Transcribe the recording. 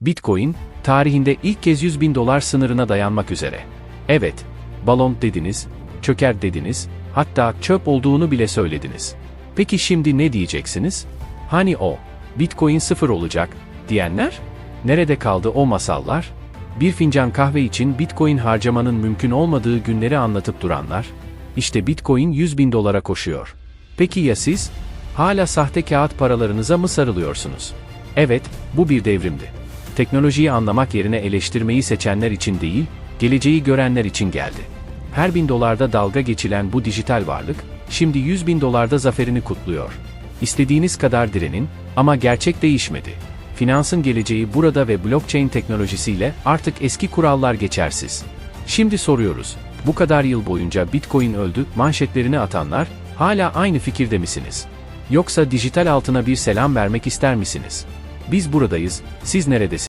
Bitcoin, tarihinde ilk kez 100 bin dolar sınırına dayanmak üzere. Evet, balon dediniz, çöker dediniz, hatta çöp olduğunu bile söylediniz. Peki şimdi ne diyeceksiniz? Hani o, Bitcoin sıfır olacak, diyenler? Nerede kaldı o masallar? Bir fincan kahve için Bitcoin harcamanın mümkün olmadığı günleri anlatıp duranlar? İşte Bitcoin 100 bin dolara koşuyor. Peki ya siz? Hala sahte kağıt paralarınıza mı sarılıyorsunuz? Evet, bu bir devrimdi. Teknolojiyi anlamak yerine eleştirmeyi seçenler için değil, geleceği görenler için geldi. Her bin dolarda dalga geçilen bu dijital varlık, şimdi 100 bin dolarda zaferini kutluyor. İstediğiniz kadar direnin, ama gerçek değişmedi. Finansın geleceği burada ve blockchain teknolojisiyle artık eski kurallar geçersiz. Şimdi soruyoruz, bu kadar yıl boyunca Bitcoin öldü manşetlerini atanlar, hala aynı fikirde misiniz? Yoksa dijital altına bir selam vermek ister misiniz? Biz buradayız, siz neredesiniz?